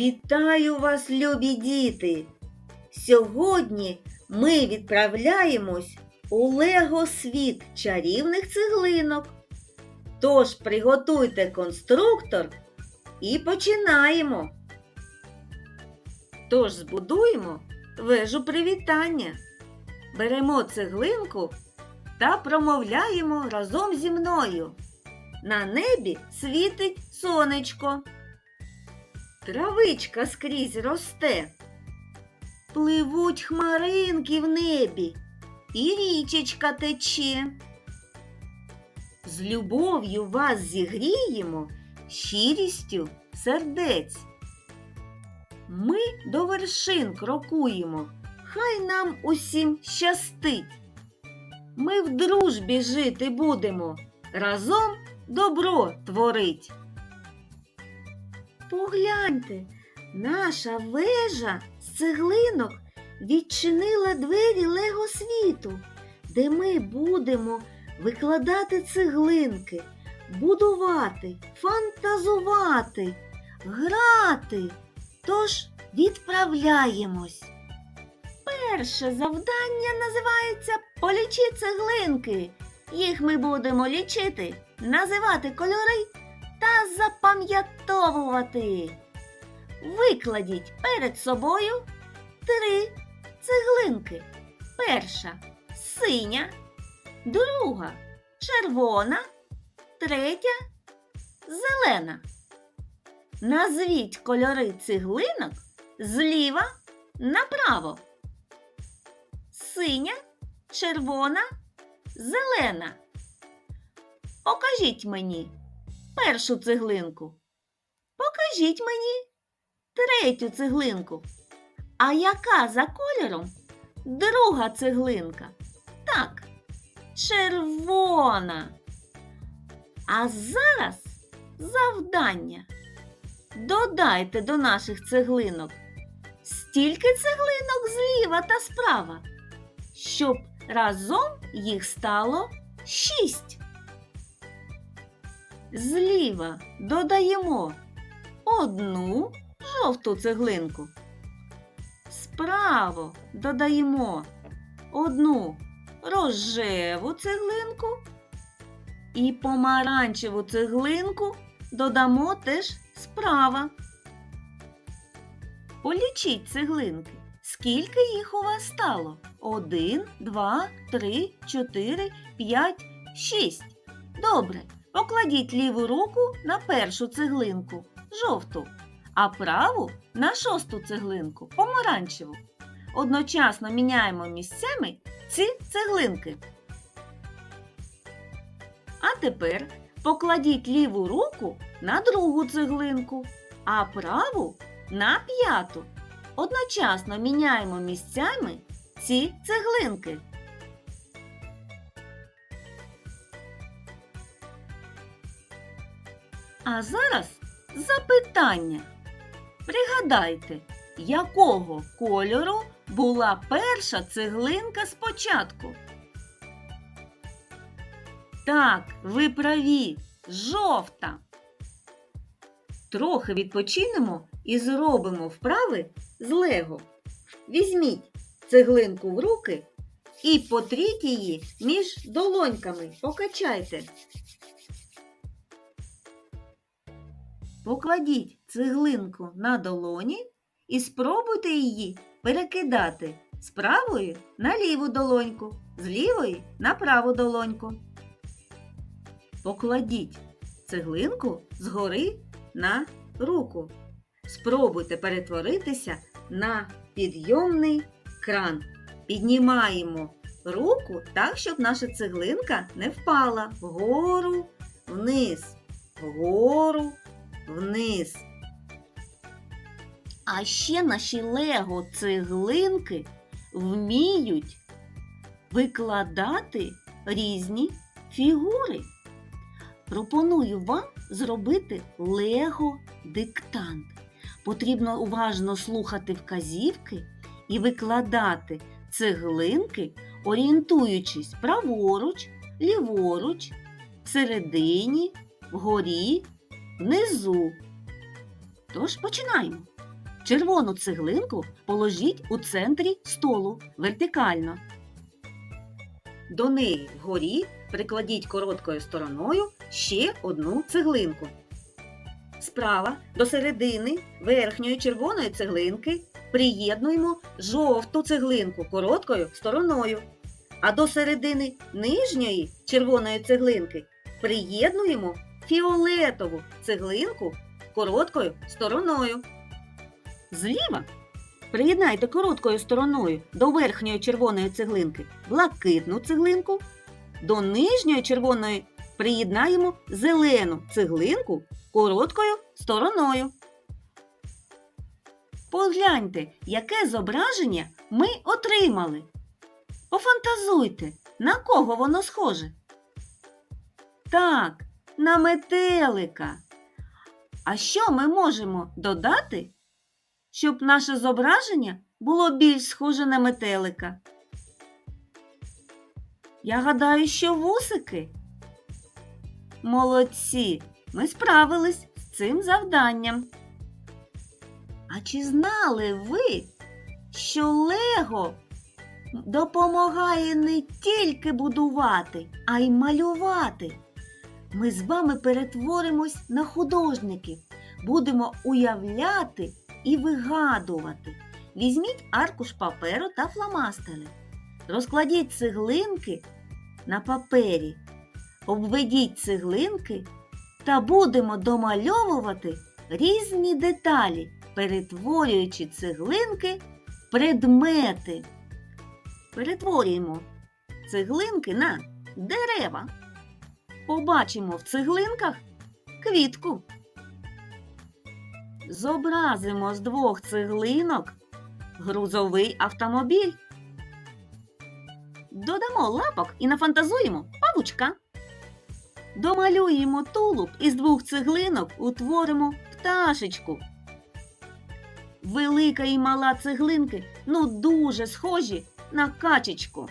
Вітаю вас, любі діти! Сьогодні ми відправляємось у Лего світ чарівних цеглинок. Тож приготуйте конструктор і починаємо. Тож збудуємо вежу привітання. Беремо цеглинку та промовляємо разом зі мною. На небі світить сонечко. Травичка скрізь росте. Пливуть хмаринки в небі, і річечка тече. З любов'ю вас зігріємо щирістю сердець. Ми до вершин крокуємо, хай нам усім щастить. Ми в дружбі жити будемо, разом добро творить. Погляньте, наша вежа з цеглинок відчинила двері Лего світу, де ми будемо викладати цеглинки, будувати, фантазувати, грати. Тож відправляємось. Перше завдання називається Полічи цеглинки. Їх ми будемо лічити, називати кольори запам'ятовувати. Викладіть перед собою три цеглинки. Перша синя, друга червона, третя зелена. Назвіть кольори цеглинок зліва направо. Синя, червона, зелена. Покажіть мені першу цеглинку. Покажіть мені третю цеглинку. А яка за кольором друга цеглинка? Так, червона. А зараз завдання. Додайте до наших цеглинок стільки цеглинок зліва та справа, щоб разом їх стало шість. Зліва додаємо одну жовту цеглинку. Справа додаємо одну рожеву цеглинку і помаранчеву цеглинку додамо теж справа. Полічіть цеглинки. Скільки їх у вас стало? Один, два, три, чотири, п'ять, шість. Добре. Покладіть ліву руку на першу цеглинку жовту, а праву на шосту цеглинку помаранчеву. Одночасно міняємо місцями ці цеглинки. А тепер покладіть ліву руку на другу цеглинку, а праву на п'яту. Одночасно міняємо місцями ці цеглинки. А зараз запитання. Пригадайте, якого кольору була перша цеглинка спочатку? Так, ви праві, жовта. Трохи відпочинемо і зробимо вправи з лего. Візьміть цеглинку в руки і потріть її між долоньками. Покачайте. Покладіть цеглинку на долоні і спробуйте її перекидати з правої на ліву долоньку, з лівої на праву долоньку. Покладіть цеглинку згори на руку. Спробуйте перетворитися на підйомний кран. Піднімаємо руку так, щоб наша цеглинка не впала вгору, вниз, вгору, вниз. А ще наші лего цеглинки вміють викладати різні фігури. Пропоную вам зробити лего диктант. Потрібно уважно слухати вказівки і викладати цеглинки, орієнтуючись праворуч, ліворуч, всередині, вгорі, внизу. Тож починаємо. Червону цеглинку положіть у центрі столу вертикально. До неї вгорі прикладіть короткою стороною ще одну цеглинку. Справа до середини верхньої червоної цеглинки приєднуємо жовту цеглинку короткою стороною. А до середини нижньої червоної цеглинки приєднуємо фіолетову цеглинку короткою стороною. Зліва приєднайте короткою стороною до верхньої червоної цеглинки блакитну цеглинку, до нижньої червоної приєднаємо зелену цеглинку короткою стороною. Погляньте, яке зображення ми отримали. Пофантазуйте, на кого воно схоже. Так, на метелика. А що ми можемо додати, щоб наше зображення було більш схоже на метелика? Я гадаю, що вусики. Молодці, ми справились з цим завданням. А чи знали ви, що Лего допомагає не тільки будувати, а й малювати? Ми з вами перетворимось на художників, будемо уявляти і вигадувати. Візьміть аркуш паперу та фломастери. Розкладіть цеглинки на папері, обведіть цеглинки та будемо домальовувати різні деталі, перетворюючи цеглинки в предмети. Перетворюємо цеглинки на дерева. Побачимо в цеглинках квітку. Зобразимо з двох цеглинок грузовий автомобіль. Додамо лапок і нафантазуємо павучка. Домалюємо тулуб із двох цеглинок утворимо пташечку. Велика і мала цеглинки ну дуже схожі на качечку.